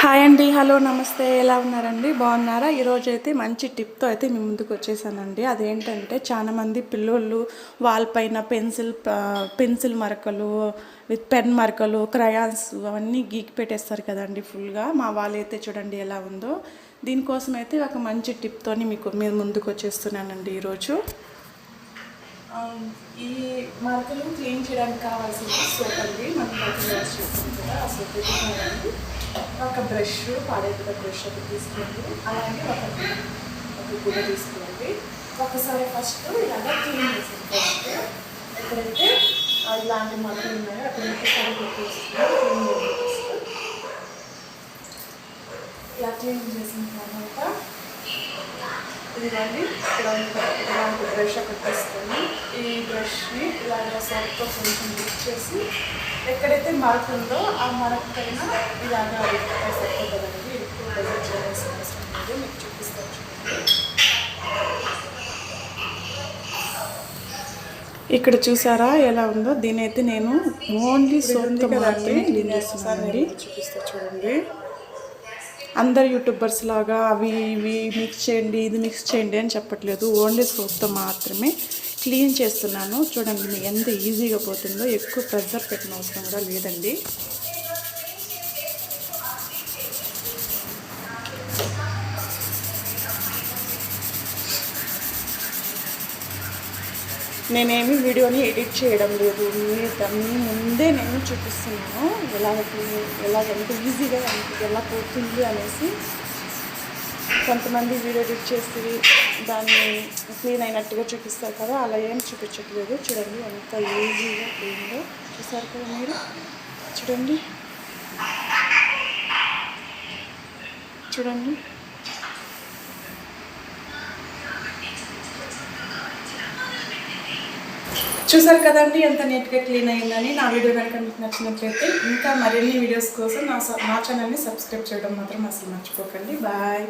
Hi అండి hello నమస్తే. ఎలా ఉన్నారండి? బాగున్నారా? ఈరోజు అయితే మంచి టిప్తో అయితే మీ ముందుకు వచ్చేసానండి. అదేంటంటే చాలామంది పిల్లోళ్ళు వాల్ పైన పెన్సిల్ పెన్సిల్ మరకలు విత్ పెన్ మరకలు క్రయాన్స్ అవన్నీ గీకి పెట్టేస్తారు కదండి ఫుల్గా. మా వాళ్ళు అయితే చూడండి ఎలా ఉందో. దీనికోసం అయితే ఒక మంచి టిప్తోని మీకు మీ ముందుకు వచ్చేస్తున్నానండి ఈరోజు. ఈ మరకలు క్లీన్ చేయడానికి కావాల్సిన సోప్ అండి మనం బయట చేస్తాం కదా ఆ సోప్ తీసుకోవాలండి ఒక బ్రష్ పాడైపోయిన బ్రష్ ఒకటి తీసుకోండి. అలాగే ఒక ఒక గుడ్డ తీసుకోండి. ఒకసారి ఫస్ట్ ఇలాగా క్లీన్ చేసాం ఫస్ట్. ఎక్కడైతే ఇలాంటి మరకలు ఉన్నాయో అక్కడైతే సరి క్లీన్ ఇలా క్లీన్ చేసిన తర్వాత ఇదిగోండి ఇలా ఇలాంటి బ్రష్ ఒకటి బ్రష్ని ఇలాగ సోప్తో కొంచెం మిక్స్ చేసి ఎక్కడైతే మరక ఉందో ఆ మరక పైన ఇలాగ సరిపోతుందండి ఎక్కువ బజెట్ చేయాల్సిన అవసరం లేదు మీకు చూపిస్తాను ఇక్కడ చూసారా ఎలా ఉందో? దీని అయితే నేను ఓన్లీ సోప్తో మాత్రమే క్లీన్ చేస్తున్నానండి. చూపిస్తా చూడండి. అందరు యూట్యూబర్స్ లాగా అవి ఇవి మిక్స్ చేయండి ఇది మిక్స్ చేయండి అని చెప్పట్లేదు. ఓన్లీ సోప్తో మాత్రమే. క్లీన్ చేస్తున్నాను. చూడండి ఎంత ఈజీగా పోతుందో. ఎక్కువ ప్రెషర్ పెట్టిన అవసరం కూడా లేదండి. నేనేమి వీడియోని ఎడిట్ చేయడం లేదు. మీ మీ ముందే నేను చూపిస్తున్నాను. ఎలా ఎలాగ ఎంత ఈజీగా ఎలా పోతుంది అనేసి. కొంతమంది వీడియో ఎడిట్ చేసి దాన్ని క్లీన్ అయినట్టుగా చూపిస్తారు కదా అలా ఏం చూపించట్లేదు. చూడండి ఎంత ఈజీగా పోయిందో చూసారు కదా మీరు. చూడండి. చూడండి. చూసారు కదండి ఎంత నీట్గా క్లీన్ అయిందని. నా వీడియో కనుక మీకు నచ్చినట్లయితే ఇంకా మరిన్ని వీడియోస్ కోసం నా నా ఛానల్ని సబ్స్క్రైబ్ చేయడం మాత్రం అసలు మర్చిపోకండి. బాయ్.